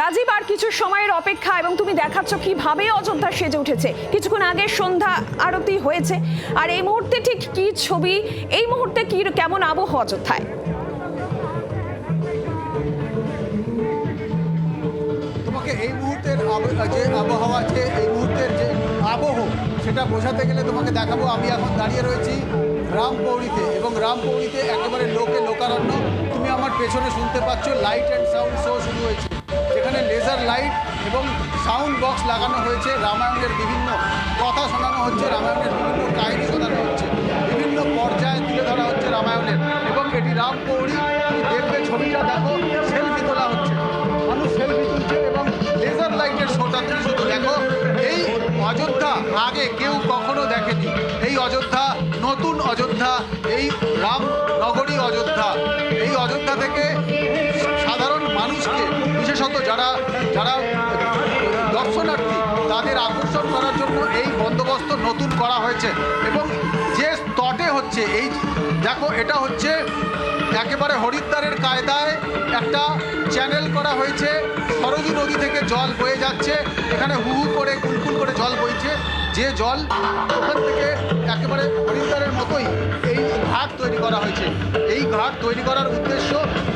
রাজীব, আর কিছু সময়ের অপেক্ষা, এবং তুমি দেখাচ্ছ কীভাবে অযোধ্যা সেজে উঠেছে। কিছুক্ষণ আগে সন্ধ্যা আরতি হয়েছে, আর এই মুহূর্তে ঠিক কি ছবি, এই মুহূর্তে কি, কেমন আবহ অযোধ্যায়? তোমাকে এই মুহূর্তের যে আবহাওয়া যে এই মুহূর্তের যে আবহ, সেটা বোঝাতে গেলে তোমাকে দেখাবো। আমি এখন দাঁড়িয়ে রয়েছি রামপৌরিতে এবং রামপৌরিতে একেবারে লোকে লোকারণ্য। তুমি আমার পেছনে শুনতে পাচ্ছ লাইট অ্যান্ড সাউন্ড শো শুরু হয়েছে। যেখানে লেজার লাইট এবং সাউন্ড বক্স লাগানো হয়েছে। রামায়ণের বিভিন্ন কথা শোনানো হচ্ছে, রামায়ণের বিভিন্ন কাহিনী শোনানো হচ্ছে। বিভিন্ন পর্যায়ে তুলে ধরা হচ্ছে রামায়ণের এবং এটি রামপৌরি তুমি দেখবে ছবিটা দেখো সেলফি তোলা হচ্ছে। মানুষ সেলফি তুলছে এবং লেজার লাইটের শোটা তুমি শুধু দেখো, এই অযোধ্যা আগে কেউ কখনো দেখেনি। এই অযোধ্যা নতুন অযোধ্যা তাদের আকর্ষণ করার জন্য এই বন্দোবস্ত নতুন করা হয়েছে। এবং যে স্তটে হচ্ছে এই, দেখো, এটা হচ্ছে একেবারে হরিদ্বারের কায়দায় একটা চ্যানেল করা হয়েছে। সরজু নদী থেকে জল বয়ে যাচ্ছে। এখানে হু হু করে কুলকুল করে জল বইছে। যে জল ওখান থেকে একেবারে হরিদ্বারের মতোই এই ঘাট তৈরি করা হয়েছে। এই ঘাট তৈরি করার উদ্দেশ্য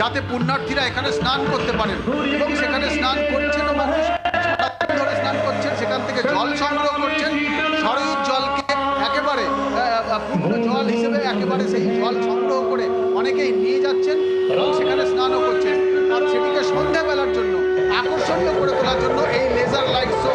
যাতে পুণ্যার্থীরা এখানে স্নান করতে পারেন। এবং সেখানে স্নান করছেন মানুষ। সেখান থেকে জল সংগ্রহ করছেন। সরয়ুর জলকে একেবারে পূর্ণ জল হিসেবে একেবারে সেই জল সংগ্রহ করে অনেকেই নিয়ে যাচ্ছেন এবং সেখানে স্নানও করছেন। আর সেটিকে সন্ধ্যাবেলার জন্য আকর্ষণীয় করে তোলার জন্য এই লেজার লাইট শো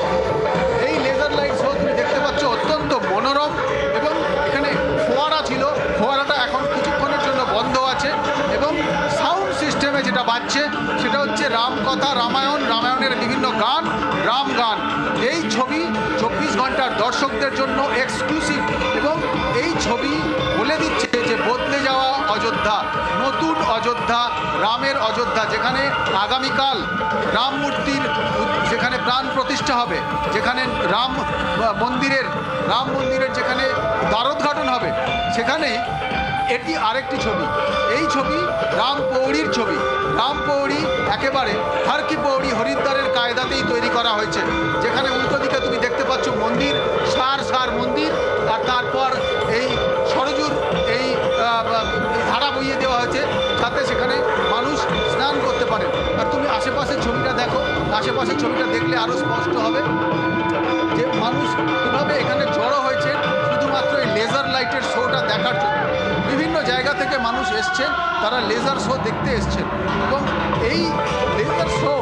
এই লেজার লাইট শো তুমি দেখতে পাচ্ছ অত্যন্ত মনোরম এবং এখানে ফোয়ারা ছিল। ফোয়ারাটা এখন কিছুক্ষণের জন্য বন্ধ আছে এবং সাউন্ড সিস্টেমে যেটা বাজছে সেটা হচ্ছে রামকথা রামায়ণ, রামায়ণের বিভিন্ন গান, রাম গান। ঘণ্টার দর্শকদের জন্য এক্সক্লুসিভ এবং এই ছবি বলে দিচ্ছে যে বদলে যাওয়া অযোধ্যা, নতুন অযোধ্যা, রামের অযোধ্যা, যেখানে আগামীকাল রাম মূর্তির যেখানে প্রাণ প্রতিষ্ঠা হবে, যেখানে রাম মন্দিরের রাম মন্দিরের যেখানে দ্বারোদ্ঘাটন হবে সেখানে এটি আরেকটি ছবি। এই ছবি রাম পৌড়ির ছবি। রাম পৌড়ি একেবারে হারকি পৌড়ি হরিদ্বারের কায়দাতেই তৈরি করা হয়েছে। যেখানে উল্টো দিকে তুমি দেখতে পাচ্ছ মন্দির, সার সার মন্দির, আর তারপর এই সরজুর এই ধারা বইয়ে দেওয়া হয়েছে। যাতে সেখানে মানুষ স্নান করতে পারে। আর তুমি আশেপাশের ছবিটা দেখো। আশেপাশের ছবিটা দেখলে আরও স্পষ্ট হবে যে মানুষ কীভাবে এখানে জড়ো হয়েছে, শুধুমাত্র এই লেজার লাইটের শোটা দেখার জন্য। বিভিন্ন জায়গা থেকে মানুষ এসছেন, তারা লেজার শো দেখতে এসছেন। এবং এই লেজার শো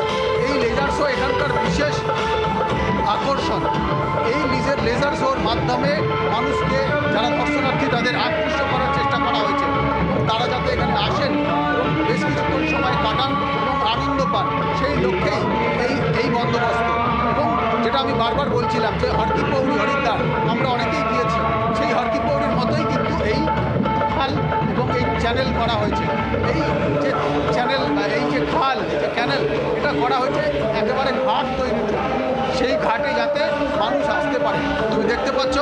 এই লেজার শো এখানকার বিশেষ আকর্ষণ। এই নিজের লেজার শোর মাধ্যমে মানুষকে, যারা দর্শনার্থী, তাদের আকৃষ্ট করার চেষ্টা করা হয়েছে। তারা যাতে এখানে আসেন, বেশ কিছুক্ষণ সময় কাটান এবং আনন্দ পান, সেই লক্ষ্যেই এই এই বন্দোবস্ত। এবং যেটা আমি বারবার বলছিলাম যে হরকি পৌরি হরিদ্বার, আমরা অনেকেই গিয়েছি, সেই হরকি পৌরির মতোই কিন্তু চ্যানেল করা হয়েছে। এই যে চ্যানেল এই যে খাল যে ক্যানেল এটা করা হয়েছে একেবারে ঘাট তৈরি সেই ঘাটে যাতে মানুষ আসতে পারে। তুমি দেখতে পাচ্ছ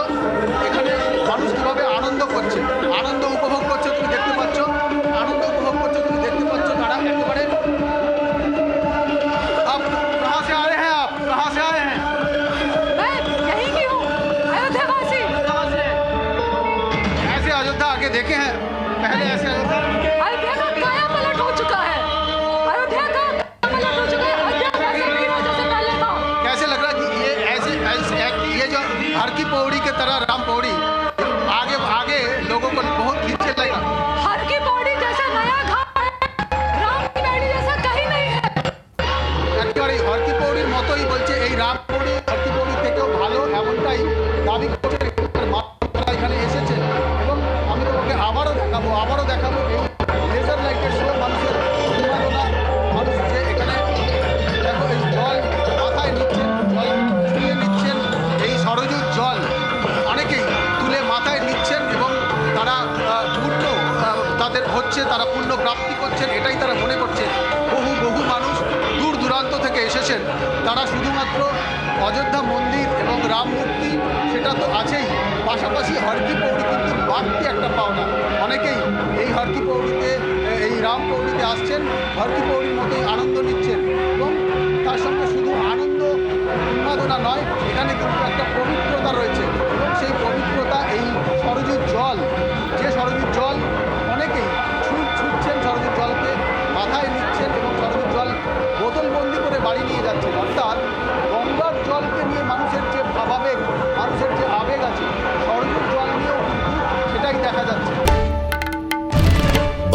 তাদের হচ্ছে, তারা পূর্ণ প্রাপ্তি করছেন, এটাই তারা মনে করছে বহু বহু মানুষ দূর দূরান্ত থেকে এসেছেন। তারা শুধুমাত্র অযোধ্যা মন্দির এবং রাম মূর্তি, সেটা তো আছেই। পাশাপাশি হরকি পৌড়ি কিন্তু বাড়তি একটা পাওনা। অনেকেই এই হরকি পৌড়িতে এই রাম পৌড়িতে আসছেন, হরকি পৌড়ির মতোই আনন্দ নিচ্ছেন। এবং তার সঙ্গে শুধু আনন্দ উন্মাদনা নয়, এখানে কিন্তু একটা পবিত্রতা